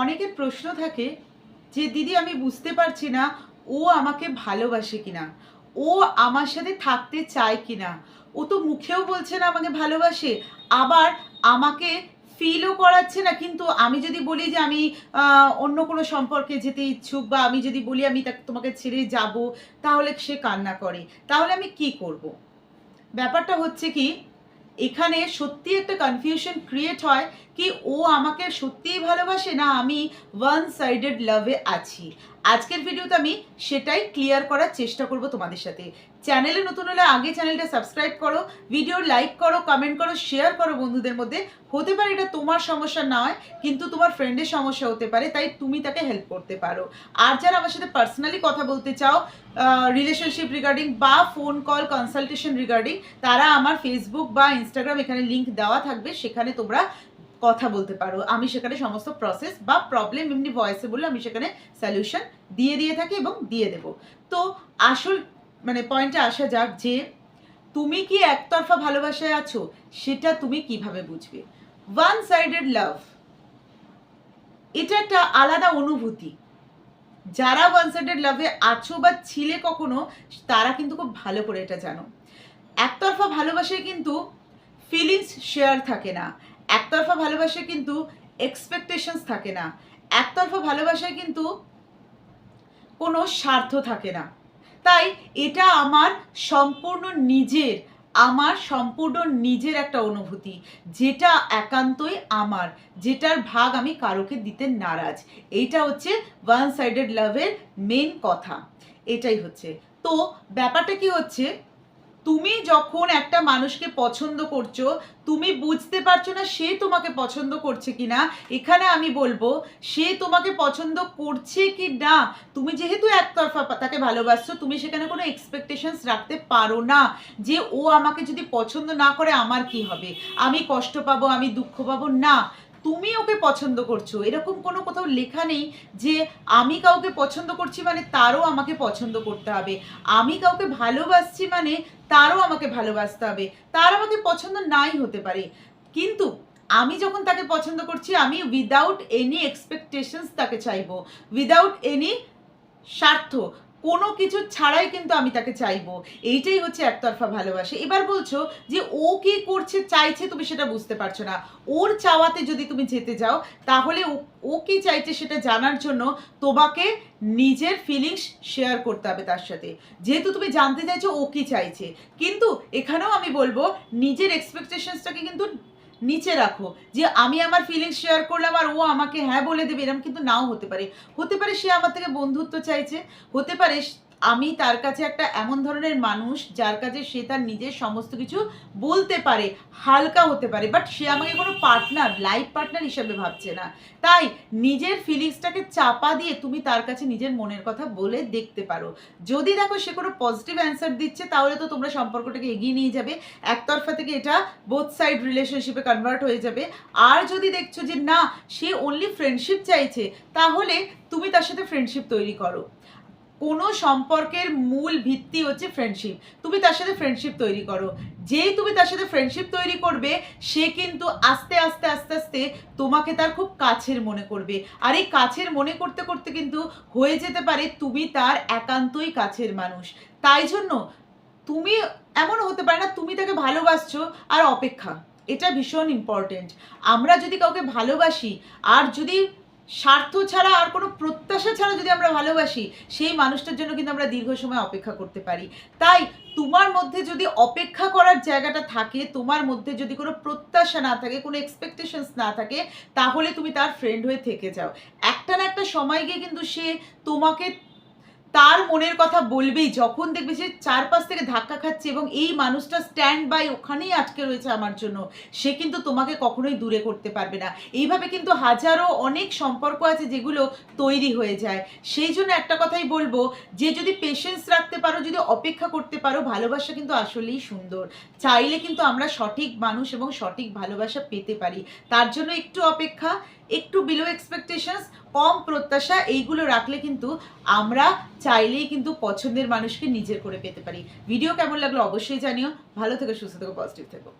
অনেকের প্রশ্ন থাকে যে, দিদি, আমি বুঝতে পারছি না, ও আমাকে ভালোবাসে কিনা? ও আমার সাথে থাকতে চায় কিনা? ও তো মুখেও বলছে না আমাকে ভালোবাসে, আবার আমাকে ফিলও করাচ্ছে না। কিন্তু আমি যদি বলি যে, আমি অন্য কোনো সম্পর্কে যেতে ইচ্ছুক বা আমি যদি বলি আমি তাকে তোমাকে ছেড়ে যাব, তাহলে সে কান্না করে। তাহলে আমি কি করব? ব্যাপারটা হচ্ছে কি এখানে সত্যি একটা কনফিউশন ক্রিয়েট হয় কি ও আমাকে সত্যিই ভালোবাসে না আমি ওয়ান সাইডেড লাভে আছি? আজকের ভিডিওতে আমি সেটাই ক্লিয়ার করার চেষ্টা করব তোমাদের সাথে। চ্যানেলে নতুন হলে আগে চ্যানেলটা সাবস্ক্রাইব করো ভিডিও লাইক করো কমেন্ট করো শেয়ার করো বন্ধুদের মধ্যে। হতে পারে এটা তোমার সমস্যা না হয়, কিন্তু তোমার ফ্রেন্ডের সমস্যা হতে পারে, তাই তুমি তাকে হেল্প করতে পারো। আর যারা আমার সাথে পার্সোনালি কথা বলতে চাও রিলেশনশিপ রিগার্ডিং বা ফোন কল কনসালটেশন রিগার্ডিং তারা আমার ফেসবুক বা ইনস্টাগ্রাম এখানে লিঙ্ক দেওয়া থাকবে, সেখানে তোমরা কথা বলতে পারো। আমি সেখানে সমস্ত প্রসেস বা প্রবলেম এমনি ভয়েসে বললে আমি সেখানে সলিউশন দিয়ে দিয়ে থাকি এবং দিয়ে দেব। তো আসল মানে পয়েন্টে আসা যাক যে, তুমি কি একতরফা ভালোবাসায় আছো? সেটা তুমি কীভাবে বুঝবে? ওয়ান সাইডেড লাভ এটা একটা আলাদা অনুভূতি। যারা ওয়ান সাইডেড লাভে আছো বা ছিলে কখনো, তারা কিন্তু খুব ভালো করে এটা জানো। একতরফা ভালোবাসায় কিন্তু ফিলিংস শেয়ার থাকে না। একতরফা ভালোবাসায় কিন্তু এক্সপেকটেশনস থাকে না। একতরফা ভালোবাসায় কিন্তু কোনো স্বার্থ থাকে না। তাই এটা আমার সম্পূর্ণ নিজের, আমার সম্পূর্ণ নিজের একটা অনুভূতি, যেটা একান্তই আমার, যেটার ভাগ আমি কারোকে দিতে নারাজ। এইটা হচ্ছে ওয়ান সাইডেড লাভের মেন কথা। এটাই হচ্ছে। তো ব্যাপারটা কি হচ্ছে? তুমি যখন একটা মানুষকে পছন্দ করছ, তুমি বুঝতে পারছ না সে তোমাকে পছন্দ করছে কি না এখানে আমি বলব, সে তোমাকে পছন্দ করছে কি না তুমি যেহেতু একতরফা তাকে ভালোবাসছো, তুমি সেখানে কোনো এক্সপেকটেশনস রাখতে পারো না যে ও আমাকে যদি পছন্দ না করে, আমার কি হবে? আমি কষ্ট পাবো, আমি দুঃখ পাবো? না। তুমি ওকে পছন্দ করছ। এরকম কোনো কোথাও লেখা নেই যে, আমি কাউকে পছন্দ করছি মানে তারও আমাকে পছন্দ করতে হবে। আমি কাউকে ভালোবাসছি মানে তারও আমাকে ভালোবাসতে হবে। তার আমাকে পছন্দ নাই হতে পারে। কিন্তু আমি যখন তাকে পছন্দ করছি, আমি উইদাউট এনি এক্সপেকটেশনস তাকে চাইব। উইদাউট এনি স্বার্থ। কোনো কিছু ছাড়াই কিন্তু আমি তাকে চাইব। এইটাই হচ্ছে একতরফা ভালোবাসা। এবার বলছো যে ও কি করছে, চাইছে তুমি সেটা বুঝতে পারছ না। ওর চাওয়াতে যদি তুমি যেতে যাও, তাহলে ও- কি চাইছে সেটা জানার জন্য তোমাকে নিজের ফিলিংস শেয়ার করতে হবে তার সাথে। যেহেতু তুমি জানতে চাইছো ও কি চাইছে। কিন্তু এখানেও আমি বলব, নিজের এক্সপেকটেশনসটাকে কিন্তু নিচে রাখো। যে আমি আমার ফিলিংস শেয়ার করলাম আর ও আমাকে হ্যাঁ বলে দেবে এরকম কিন্তু নাও হতে পারে। হতে পারে সে আমার থেকে বন্ধুত্ব চাইছে, হতে পারে আমি তার কাছে একটা এমন ধরনের মানুষ যার কাছে সে তার নিজের সমস্ত কিছু বলতে পারে, হালকা হতে পারে বাট সে আমাকে কোনো পার্টনার লাইফ পার্টনার হিসেবে ভাবছে না। তাই নিজের ফিলিংসটাকে চাপা দিয়ে তুমি তার কাছে নিজের মনের কথা বলে দেখতে পারো। যদি দেখো সে কোনো পজিটিভ অ্যান্সার দিচ্ছে, তাহলে তো তোমরা সম্পর্কটাকে এগিয়ে নিয়ে যাবে। একতরফা থেকে এটা বোথ সাইড রিলেশনশিপে কনভার্ট হয়ে যাবে। আর যদি দেখছ যে না, সে অনলি ফ্রেন্ডশিপ চাইছে, তাহলে তুমি তার সাথে ফ্রেন্ডশিপ তৈরি করো। কোনো সম্পর্কের মূল ভিত্তি হচ্ছে ফ্রেন্ডশিপ তুমি তার সাথে ফ্রেন্ডশিপ তৈরি করো। যেই তুমি তার সাথে ফ্রেন্ডশিপ তৈরি করবে, সে কিন্তু আস্তে আস্তে আস্তে আস্তে তোমাকে তার খুব কাছের মনে করবে। আর এই কাছের মনে করতে করতে কিন্তু হয়ে যেতে পারে তুমি তার একান্তই কাছের মানুষ। তাই জন্য তুমি এমন হতে পারে না, তুমি তাকে ভালোবাসছো আর অপেক্ষা। এটা ভীষণ ইম্পর্টেন্ট আমরা যদি কাউকে ভালোবাসি, আর যদি স্বার্থ ছাড়া আর কোনো প্রত্যাশা ছাড়া যদি আমরা ভালোবাসি, সেই মানুষটার জন্য কিন্তু আমরা দীর্ঘ সময় অপেক্ষা করতে পারি। তাই তোমার মধ্যে যদি অপেক্ষা করার জায়গাটা থাকে, তোমার মধ্যে যদি কোনো প্রত্যাশা না থাকে, কোনো এক্সপেকটেশনস না থাকে, তাহলে তুমি তার ফ্রেন্ড হয়ে থেকে যাও। একটা না একটা সময় গিয়ে কিন্তু সে তোমাকে তার মনের কথা বলবেই, যখন দেখবে সে চারপাশ থেকে ধাক্কা খাচ্ছে এবং এই মানুষটা স্ট্যান্ড বাই ওখানেই আটকে রয়েছে আমার জন্য, সে কিন্তু তোমাকে কখনোই দূরে করতে পারবে না। এইভাবে কিন্তু হাজারো অনেক সম্পর্ক আছে যেগুলো তৈরি হয়ে যায়। সেই জন্য একটা কথাই বলব, যে যদি পেশেন্স রাখতে পারো, যদি অপেক্ষা করতে পারো, ভালোবাসা কিন্তু আসলেই সুন্দর। চাইলে কিন্তু আমরা সঠিক মানুষ এবং সঠিক ভালোবাসা পেতে পারি। তার জন্য একটু অপেক্ষা একটু বিলো এক্সপেকটেশনস কম প্রত্যাশা, এইগুলো রাখলে কিন্তু আমরা চাইলেই কিন্তু পছন্দের মানুষকে নিজের করে পেতে পারি। ভিডিও কেমন লাগল অবশ্যই জানিও। ভালো থেকো, সুস্থ থেকো পজিটিভ থেকো।